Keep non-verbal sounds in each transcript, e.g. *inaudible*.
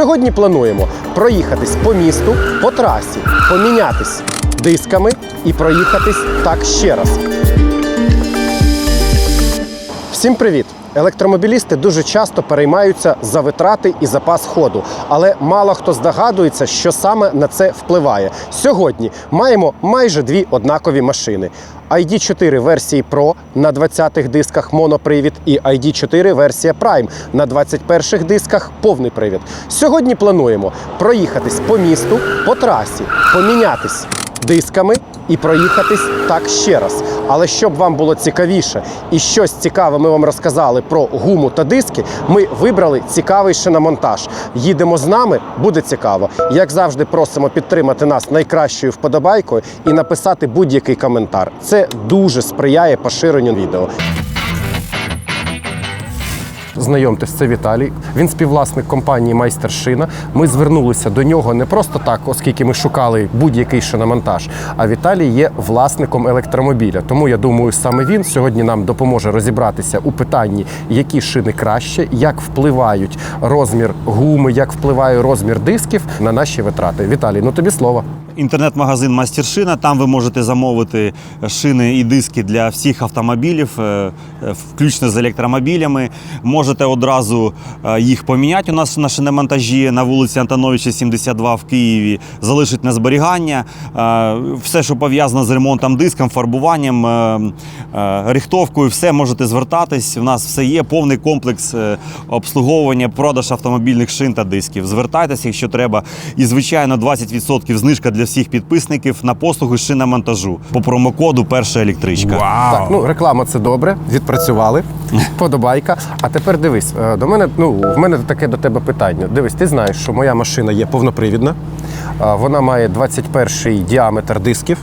Сьогодні плануємо проїхатись по місту, по трасі, помінятись дисками і проїхатись так ще раз. Всім привіт! Електромобілісти дуже часто переймаються за витрати і запас ходу, але мало хто здогадується, що саме на це впливає. Сьогодні маємо майже дві однакові машини. ID4 версії Pro на 20-х дисках монопривід і ID4 версія Prime на 21-х дисках повний привід. Сьогодні плануємо проїхатись по місту, по трасі, помінятись дисками і проїхатись так ще раз. Але щоб вам було цікавіше і щось цікаве ми вам розказали про гуму та диски, ми вибрали цікавий шиномонтаж. Їдемо з нами, буде цікаво. Як завжди, просимо підтримати нас найкращою вподобайкою і написати будь-який коментар. Це дуже сприяє поширенню відео. Знайомтесь, це Віталій. Він співвласник компанії Майстершина. Ми звернулися до нього не просто так, оскільки ми шукали будь-який шиномонтаж. А Віталій є власником електромобіля. Тому я думаю, саме він сьогодні нам допоможе розібратися у питанні, які шини краще, як впливають розмір гуми, як впливає розмір дисків на наші витрати. Віталій, ну тобі слово. Інтернет-магазин Мастершина. Там ви можете замовити шини і диски для всіх автомобілів, е, е, включно з електромобілями. Можете одразу е, їх поміняти. У нас на шиномонтажі на вулиці Антоновича, 72 в Києві. Залишить на зберігання. Все, що пов'язано з ремонтом диском, фарбуванням, рихтовкою, все можете звертатись. У нас все є повний комплекс обслуговування, продаж автомобільних шин та дисків. Звертайтеся, якщо треба. І звичайно, 20% знижка для всіх підписників на послуги шиномонтажу по промокоду Перша електричка. Так, ну реклама це добре, відпрацювали. *laughs* Подобайка. А тепер дивись, е, до мене, ну в мене таке до тебе питання. Дивись, ти знаєш, що моя машина є повнопривідна. Вона має 21 діаметр дисків.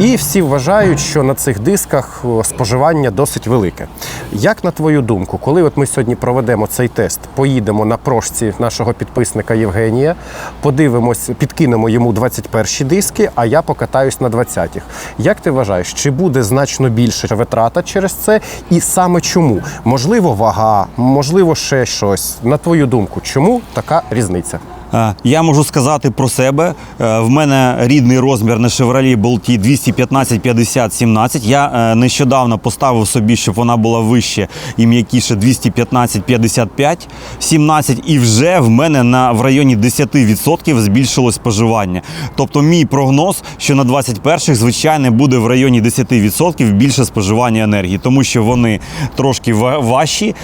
І всі вважають, що на цих дисках споживання досить велике. Як на твою думку, коли от ми сьогодні проведемо цей тест, поїдемо на прошці нашого підписника Євгенія, подивимось, підкинемо йому 21 диски, а я покатаюсь на 20-х. Як ти вважаєш, чи буде значно більше витрата через це? І саме чому? Можливо, вага, можливо, ще щось. На твою думку, чому така різниця? Е, Я можу сказати про себе. Е, В мене рідний розмір на Chevrolet Bolt 215 50 17. Я е, нещодавно поставив собі, щоб вона була вище і м'якіше 215 55 17. І вже в мене на в районі 10% збільшилось споживання. Тобто, мій прогноз, що на 21-х, звичайно, буде в районі 10% більше споживання енергії, тому що вони трошки ва- важчі,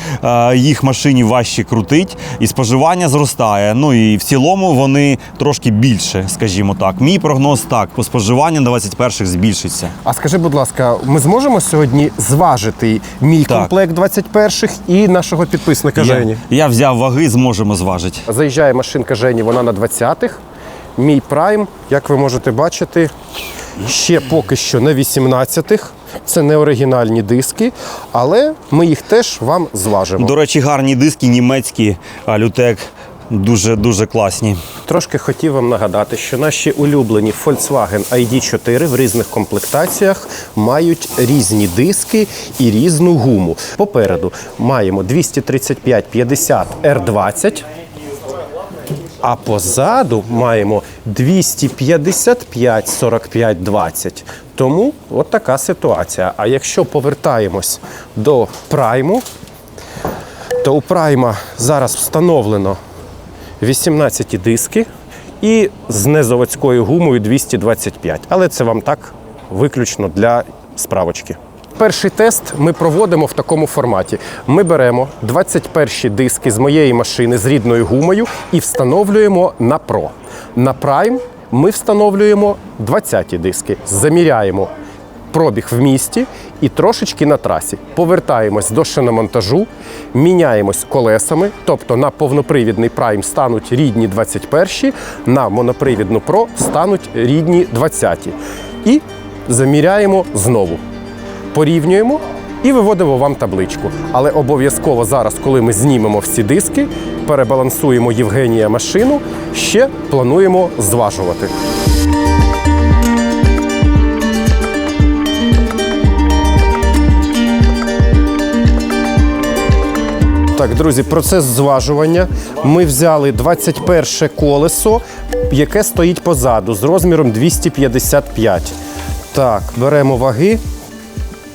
їх машині важче крутить, і споживання зростає. Ну і в цілому вони трошки більше, скажімо так. Мій прогноз так, по споживанню 21-х збільшиться. А скажи, будь ласка, ми зможемо сьогодні зважити мій Так. комплект 21-х і нашого підписника Жені? Я, я взяв ваги, зможемо зважити. Заїжджає машинка Жені, вона на 20-х. Мій прайм, як ви можете бачити, ще поки що на 18-х. Це не оригінальні диски, але ми їх теж вам зважимо. До речі, гарні диски німецькі, Лютек. Дуже дуже класні. Трошки хотів вам нагадати, що наші улюблені Volkswagen ID4 в різних комплектаціях мають різні диски і різну гуму. Попереду маємо 235-50 R20, а позаду маємо 255-45-20. Тому от така ситуація. А якщо повертаємось до прайму, то у прайма зараз встановлено 18 диски і з незаводською гумою 225. Але це вам так виключно для справочки. Перший тест ми проводимо в такому форматі. Ми беремо 21 диски з моєї машини з рідною гумою і встановлюємо на Pro. На Prime ми встановлюємо 20 диски, заміряємо пробіг в місті і трошечки на трасі. Повертаємось до шиномонтажу, міняємось колесами, тобто на повнопривідний Prime стануть рідні 21, на монопривідну Pro стануть рідні 20. І заміряємо знову. Порівнюємо і виводимо вам табличку. Але обов'язково зараз, коли ми знімемо всі диски, перебалансуємо Євгенія машину, ще плануємо зважувати. Так, друзі, процес зважування. Ми взяли 21 колесо, яке стоїть позаду з розміром 255. Так, беремо ваги.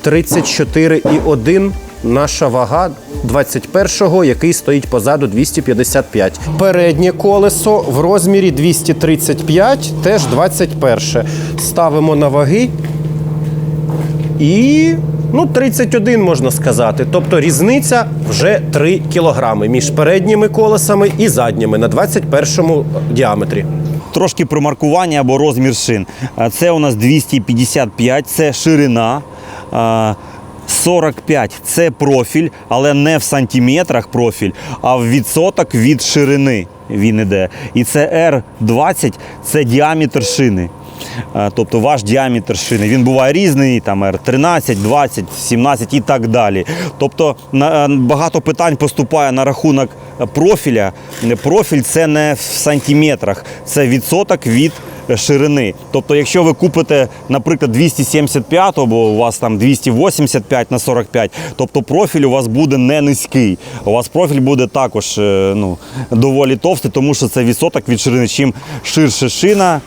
34,1 наша вага 21-го, який стоїть позаду 255. Переднє колесо в розмірі 235, теж 21. Ставимо на ваги. І ну, 31 можна сказати. Тобто різниця вже 3 кілограми між передніми колесами і задніми на 21 діаметрі. Трошки про маркування або розмір шин. Це у нас 255, це ширина. 45 це профіль, але не в сантиметрах профіль, а в відсоток від ширини він іде. І це R20 це діаметр шини. А, Тобто ваш діаметр шини. Він буває різний, там R13, 20, 17 і так далі. Тобто багато питань поступає на рахунок профіля. Профіль це не в сантиметрах, це відсоток від ширини. Тобто, якщо ви купите, наприклад, 275, або у вас там 285 на 45, тобто профіль у вас буде не низький. У вас профіль буде також е, ну, доволі товстий, тому що це відсоток від ширини. Чим ширше шина,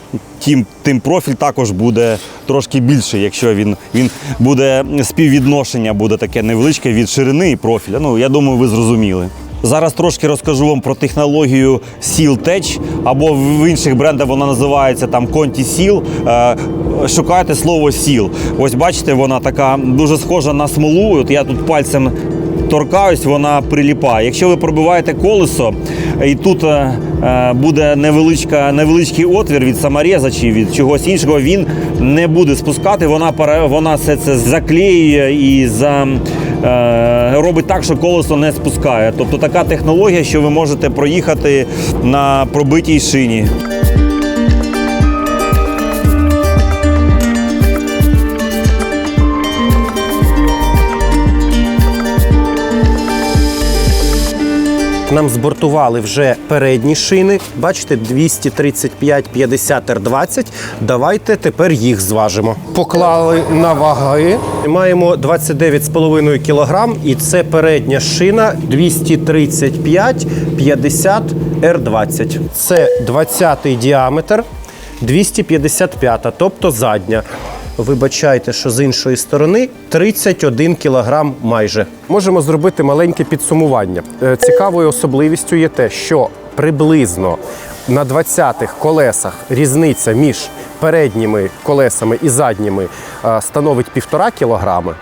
тим, тим профіль також буде трошки більший, якщо він, він буде співвідношення буде таке невеличке від ширини і профіля. Ну, я думаю, ви зрозуміли. Зараз трошки розкажу вам про технологію Seal Tech, або в інших брендах вона називається там Conti Seal. Е, Шукайте слово Seal. Ось бачите, вона така дуже схожа на смолу. От я тут пальцем торкаюсь, вона приліпає. Якщо ви пробиваєте колесо, і тут е, е, буде невеличка, невеличкий отвір від самореза чи від чогось іншого, він не буде спускати, вона, вона все це заклеює і за, робить так, що колесо не спускає. Тобто така технологія, що ви можете проїхати на пробитій шині. Нам збортували вже передні шини. Бачите, 235 50 R20. Давайте тепер їх зважимо. Поклали на ваги. Маємо 29,5 кг, і це передня шина 235 50 R20. Це 20 діаметр, 255, тобто задня. Вибачайте, що з іншої сторони 31 кілограм майже. Можемо зробити маленьке підсумування. Е, Цікавою особливістю є те, що приблизно на 20-х колесах різниця між передніми колесами і задніми е, становить 1,5 кілограми,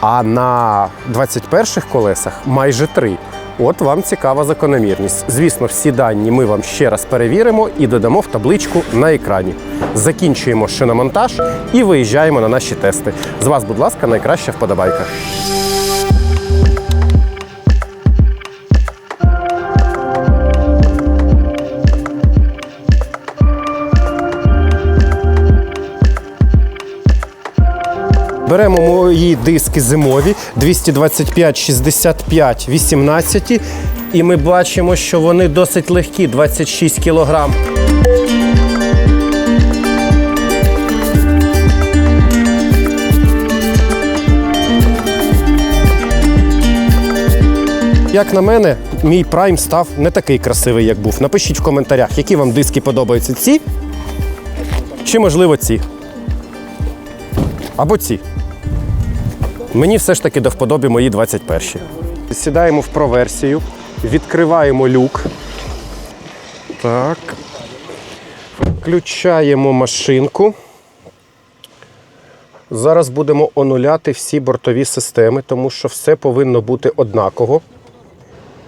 а на 21-х колесах майже 3. От вам цікава закономірність. Звісно, всі дані ми вам ще раз перевіримо і додамо в табличку на екрані. Закінчуємо шиномонтаж і виїжджаємо на наші тести. З вас, будь ласка, найкраща вподобайка. Беремо мої диски зимові 225, 65, 18. І ми бачимо, що вони досить легкі 26 кілограм. Як на мене, мій прайм став не такий красивий, як був. Напишіть в коментарях, які вам диски подобаються ці, чи можливо ці. Або ці. Мені все ж таки до вподоби мої 21-ші. Сідаємо в проверсію, відкриваємо люк. Так. Включаємо машинку. Зараз будемо онуляти всі бортові системи, тому що все повинно бути однаково.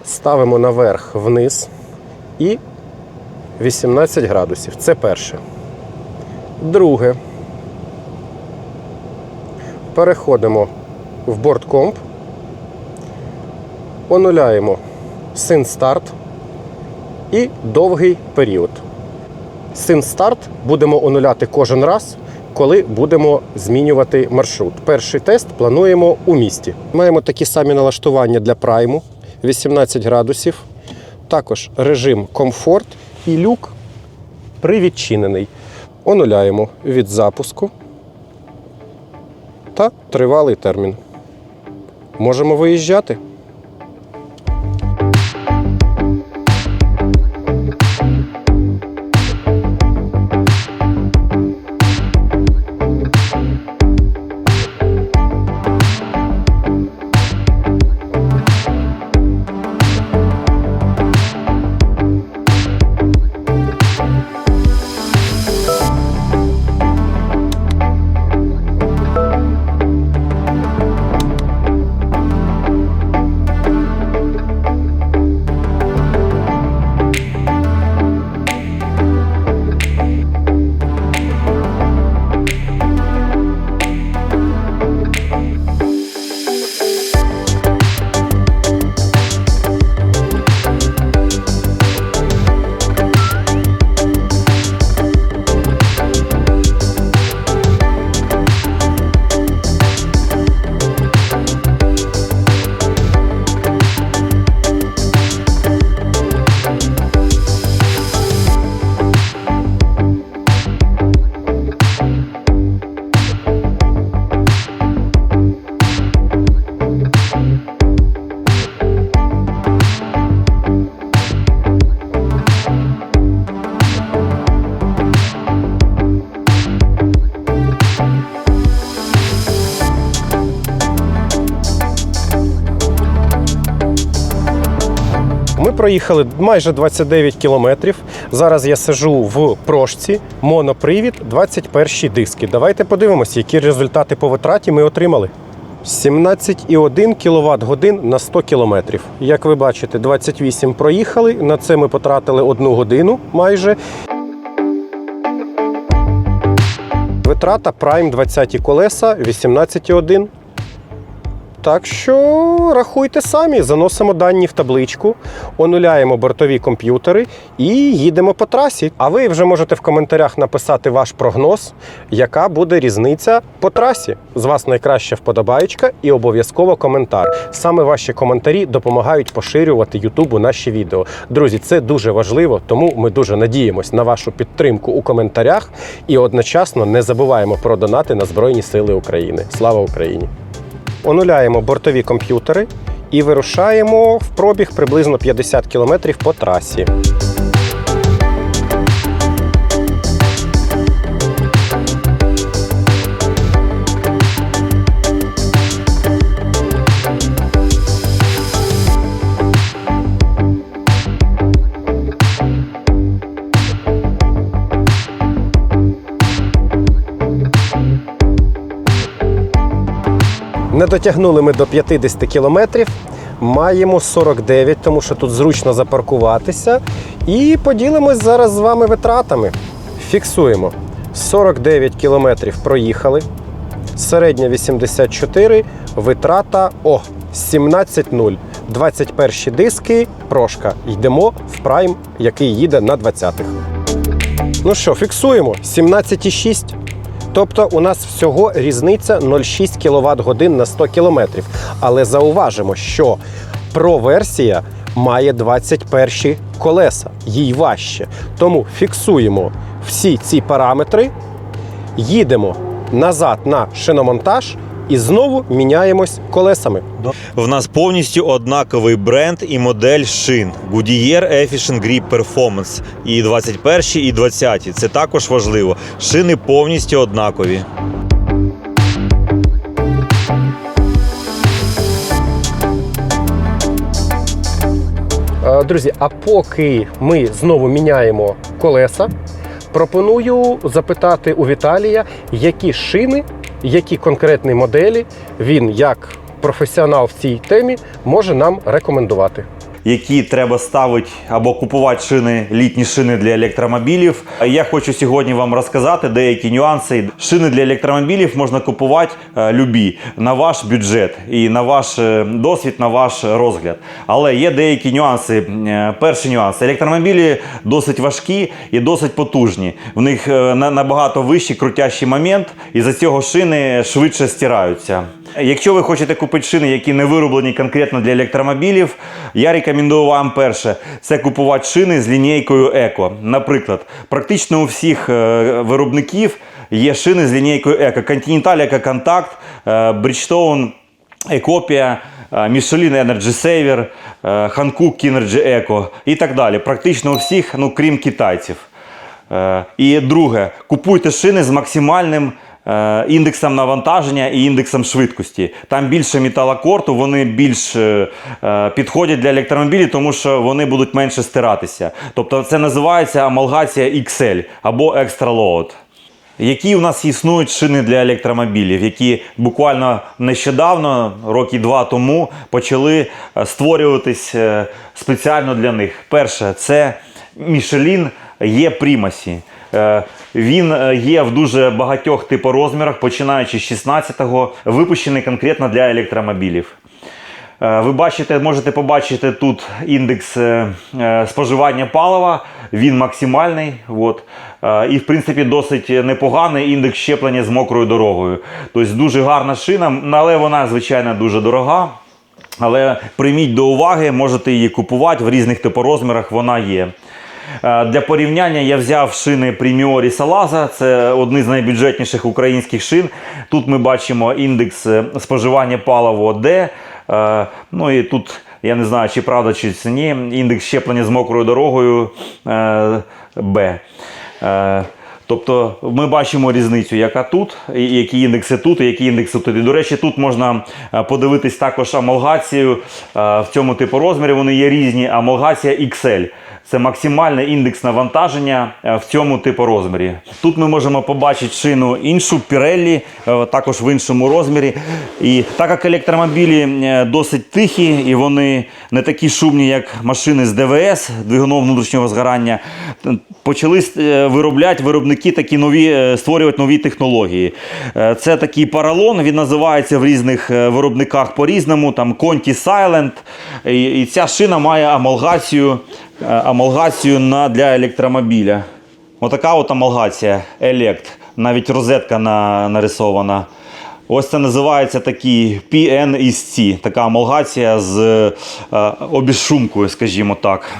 Ставимо наверх вниз і 18 градусів. Це перше. Друге. Переходимо в борткомп, онуляємо син старт і довгий період. Син старт будемо онуляти кожен раз, коли будемо змінювати маршрут. Перший тест плануємо у місті. Маємо такі самі налаштування для прайму 18 градусів. Також режим комфорт і люк привідчинений. Онуляємо від запуску та тривалий термін. Можемо виїжджати. Проїхали майже 29 кілометрів. Зараз я сижу в прошці, монопривід, 21 диски. Давайте подивимося, які результати по витраті ми отримали. 17,1 кВт годин на 100 кілометрів. Як ви бачите, 28 проїхали. На це ми потратили одну годину майже. Витрата Prime 20 колеса 18,1. Так що рахуйте самі, заносимо дані в табличку, онуляємо бортові комп'ютери і їдемо по трасі. А ви вже можете в коментарях написати ваш прогноз, яка буде різниця по трасі. З вас найкраща вподобаєчка і обов'язково коментар. Саме ваші коментарі допомагають поширювати Ютубу наші відео. Друзі, це дуже важливо, тому ми дуже надіємось на вашу підтримку у коментарях і одночасно не забуваємо про донати на Збройні Сили України. Слава Україні! Онуляємо бортові комп'ютери і вирушаємо в пробіг приблизно 50 км по трасі. Не дотягнули ми до 50 кілометрів. Маємо 49, тому що тут зручно запаркуватися. І поділимось зараз з вами витратами. Фіксуємо. 49 кілометрів проїхали. Середня 84, витрата о 17.0. 21 диски, прошка. Йдемо в прайм, який їде на 20-х. Ну що, фіксуємо 17,6. Тобто у нас всього різниця 0,6 кВт годин на 100 км. Але зауважимо, що Pro-версія має 21 колеса, їй важче. Тому фіксуємо всі ці параметри, їдемо назад на шиномонтаж і знову міняємось колесами. В нас повністю однаковий бренд і модель шин Goodyear Efficient Grip Performance. І 21, і 20. Це також важливо. Шини повністю однакові. Е, Друзі, а поки ми знову міняємо колеса, пропоную запитати у Віталія, які шини, які конкретні моделі він, як професіонал в цій темі, може нам рекомендувати. Які треба ставити або купувати шини, літні шини для електромобілів. Я хочу сьогодні вам розказати деякі нюанси. Шини для електромобілів можна купувати е, любі на ваш бюджет і на ваш е, досвід, на ваш розгляд. Але є деякі нюанси. Е, Перший нюанс: електромобілі досить важкі і досить потужні. В них на- набагато вищий крутящий момент, і за цього шини швидше стираються. Якщо ви хочете купити шини, які не вироблені конкретно для електромобілів, я рекомендую вам перше це купувати шини з лінійкою Еко. Наприклад, практично у всіх е, виробників є шини з лінійкою Еко. Continental Eco Contact, е, Bridgestone Екопія, Michelin Energy Saver, е, Hankook Energy Eco і так далі. Практично у всіх, ну крім китайців. Е, І друге, купуйте шини з максимальним індексом навантаження і індексом швидкості. Там більше металокорту, вони більш е, е, підходять для електромобілів, тому що вони будуть менше стиратися. Тобто це називається амалгація XL або Extra Load. Які у нас існують шини для електромобілів, які буквально нещодавно, роки два тому, почали е, створюватись е, спеціально для них. Перше, це Michelin є Примасі. Е, Він е, є в дуже багатьох типорозмірах, починаючи з 16-го, випущений конкретно для електромобілів. Е, Ви бачите, можете побачити тут індекс споживання палива. Він максимальний. От. І, в принципі, досить непоганий індекс щеплення з мокрою дорогою. Тобто дуже гарна шина, але вона, звичайно, дуже дорога. Але прийміть до уваги, можете її купувати в різних типорозмірах, вона є. Е, Для порівняння я взяв шини Приміорі Салаза, це одні з найбюджетніших українських шин. Тут ми бачимо індекс е, споживання палива D. Е, Ну і тут я не знаю, чи правда, чи ні. Індекс щеплення з мокрою дорогою B. Тобто ми бачимо різницю, яка тут, які індекси тут, і які індекси тут. І, до речі, тут можна подивитись також амалгацію в цьому типу розмірі. Вони є різні. Амалгація XL. Це максимальне індекс навантаження е, в цьому типу розмірі. Тут ми можемо побачити шину іншу Pirelli, е, також в іншому розмірі. І так як електромобілі е, досить тихі і вони не такі шумні, як машини з ДВС, двигуном внутрішнього згорання, почали виробляти виробники такі нові, створювати нові технології. Це такий паралон, він називається в різних виробниках по-різному, там Conti Silent. І, ця шина має амалгацію, амалгацію на, для електромобіля. Отака от амалгація елект. Навіть розетка на, нарисована. Ось це називається такий PNSC, така амалгація з е, обізшумкою, скажімо так.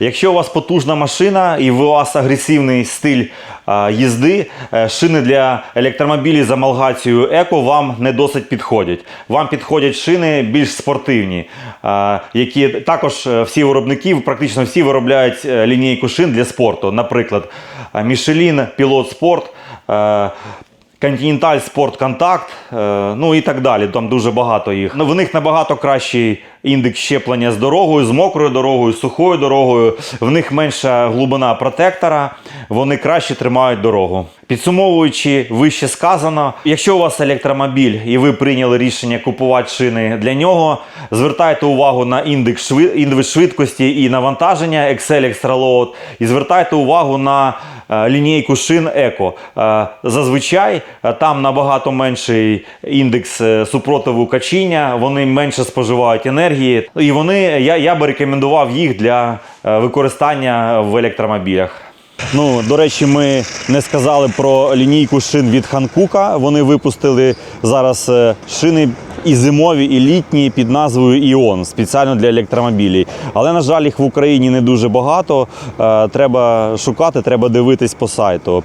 Якщо у вас потужна машина і у вас агресивний стиль е, їзди, е, шини для електромобілів з амалгацією еко вам не досить підходять. Вам підходять шини більш спортивні, е, які також е, всі виробники, практично всі виробляють е, лінійку шин для спорту. Наприклад, Pilot Sport. е, Continental Sport Contact, е, ну і так далі. Там дуже багато їх. Ну, В них набагато кращий індекс щеплення з дорогою, з мокрою дорогою, з сухою дорогою. В них менша глибина протектора, вони краще тримають дорогу. Підсумовуючи вище сказано, якщо у вас електромобіль і ви прийняли рішення купувати шини для нього, звертайте увагу на індекс, шви- швидкості і навантаження Excel Extra Load, і звертайте увагу на лінійку шин Еко. Е, Зазвичай е, там набагато менший індекс е, супротиву качіння, вони менше споживають енергії, і вони я, я би рекомендував їх для е, використання в електромобілях. Ну, до речі, ми не сказали про лінійку шин від Ханкука. Вони випустили зараз е, шини і зимові, і літні під назвою Іон спеціально для електромобілів. Але, на жаль, їх в Україні не дуже багато. Е, Треба шукати, треба дивитись по сайту.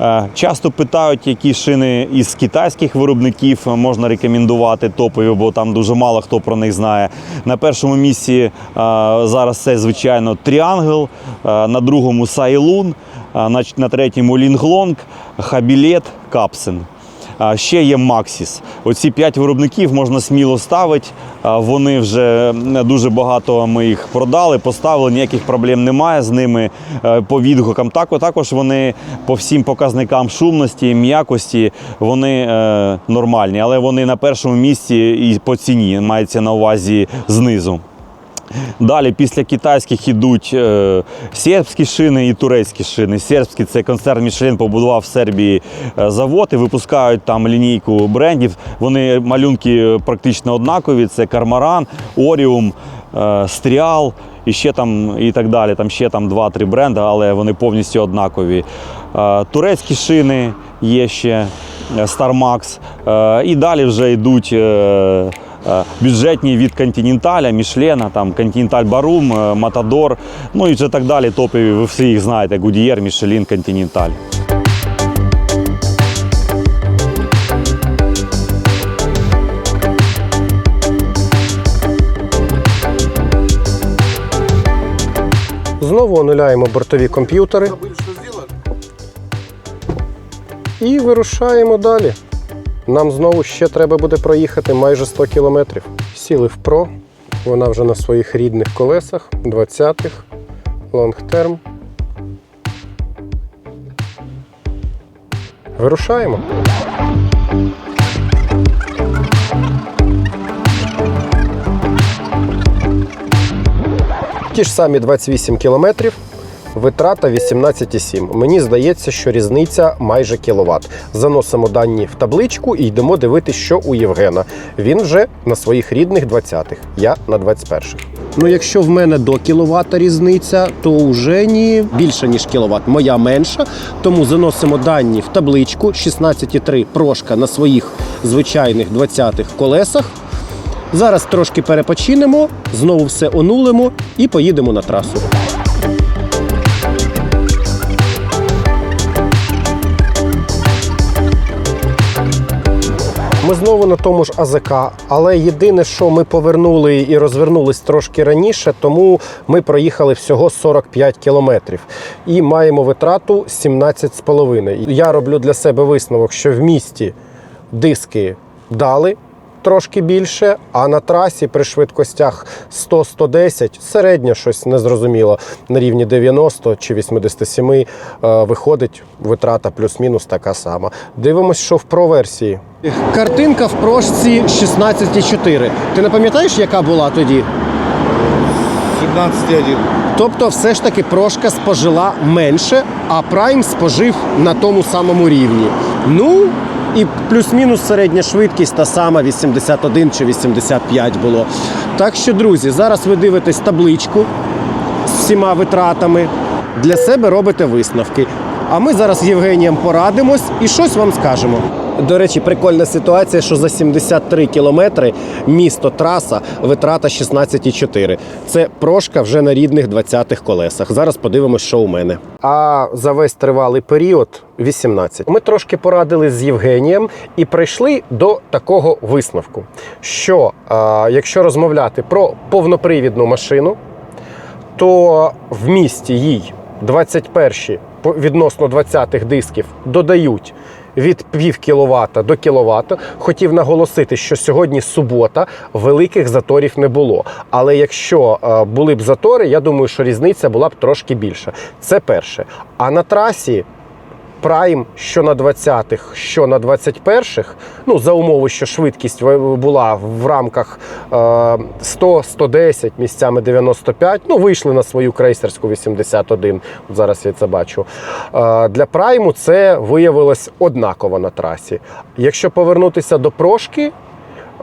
Е, Часто питають, які шини із китайських виробників можна рекомендувати топові, бо там дуже мало хто про них знає. На першому місці е, зараз це, звичайно, Тріангл, е, на другому Сайлун, на третьому Лінглонг, Хабілет, Капсен. Ще є Максіс. Оці п'ять виробників можна сміло ставити. Вони вже дуже багато ми їх продали, поставили, ніяких проблем немає з ними е, по відгукам. Так, також вони по всім показникам шумності, м'якості вони е, нормальні, але вони на першому місці і по ціні мається на увазі знизу. Далі після китайських ідуть е, сербські шини і турецькі шини. Сербські це концерн Мішлен побудував в Сербії е, завод і випускають там лінійку брендів. Вони малюнки практично однакові. Це Кармаран, Оріум, е, Стріал і ще там і так далі. Там ще там 2-3 бренди, але вони повністю однакові. Е, турецькі шини є ще е, StarMax. Е, і далі вже йдуть. е, е, бюджетні від Континенталя, Мішлена, там Континенталь Барум, е, Матадор, ну і вже так далі. Топові, ви всі їх знаєте: Гудієр, Мішелін, Континенталь. Знову онуляємо бортові комп'ютери. І вирушаємо далі. Нам знову ще треба буде проїхати майже 100 кілометрів. Сіли в Pro, вона вже на своїх рідних колесах, 20-х, лонгтерм. Вирушаємо. Ті ж самі 28 кілометрів, витрата 18,7. Мені здається, що різниця майже кіловат. Заносимо дані в табличку і йдемо дивитися, що у Євгена. Він вже на своїх рідних 20-х, я на 21-х. Ну, якщо в мене до кіловата різниця, то вже ні більше, ніж кіловат. Моя менша. Тому заносимо дані в табличку 16,3 прошка на своїх звичайних 20-х колесах. Зараз трошки перепочинемо, знову все онулимо і поїдемо на трасу. Знову на тому ж АЗК, але єдине, що ми повернули і розвернулись трошки раніше, тому ми проїхали всього 45 кілометрів і маємо витрату 17,5. Я роблю для себе висновок, що в місті диски дали. Трошки більше, а на трасі при швидкостях 100-110 середньо щось незрозуміло на рівні 90 чи 87 е, виходить витрата плюс-мінус така сама. Дивимось, що в про-версії. Картинка в прошці 16,4. Ти не пам'ятаєш, яка була тоді? 17,1. Тобто, все ж таки прошка спожила менше, а прайм спожив на тому самому рівні. Ну і плюс-мінус середня швидкість та сама 81 чи 85 було. Так що, друзі, зараз ви дивитесь табличку з всіма витратами. Для себе робите висновки. А ми зараз з Євгенієм порадимось і щось вам скажемо. До речі, прикольна ситуація, що за 73 кілометри місто траса витрата 16,4. Це прошка вже на рідних 20-х колесах. Зараз подивимось, що у мене. А за весь тривалий період 18. Ми трошки порадили з Євгенієм і прийшли до такого висновку, що а, якщо розмовляти про повнопривідну машину, то в місті їй 21 по- відносно 20-х дисків додають від пів кіловата до кіловата. Хотів наголосити, що сьогодні субота, великих заторів не було. Але якщо е, були б затори, я думаю, що різниця була б трошки більша. Це перше. А на трасі Прайм що на 20-х, що на 21-х, ну за умови, що швидкість була в рамках е, 100-110, місцями 95, ну вийшли на свою крейсерську 81, зараз я це бачу. Е, для прайму це виявилось однаково на трасі. Якщо повернутися до прошки, е,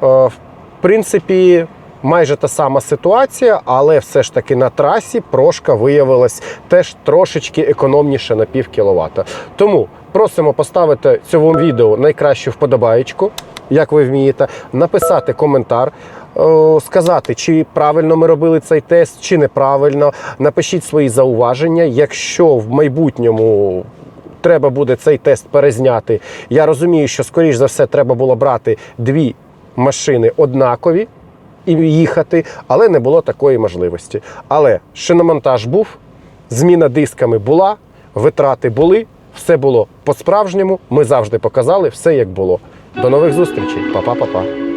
в принципі, майже та сама ситуація, але все ж таки на трасі прошка виявилась теж трошечки економніше на пів кіловата. Тому просимо поставити цьому відео найкращу вподобаєчку, як ви вмієте, написати коментар. е, Сказати, чи правильно ми робили цей тест, чи неправильно. Напишіть свої зауваження. Якщо в майбутньому треба буде цей тест перезняти, я розумію, що скоріш за все треба було брати дві машини однакові і їхати, але не було такої можливості. Але шиномонтаж був, зміна дисками була, витрати були, все було по-справжньому. Ми завжди показали все як було. До нових зустрічей, Па-па-па-па.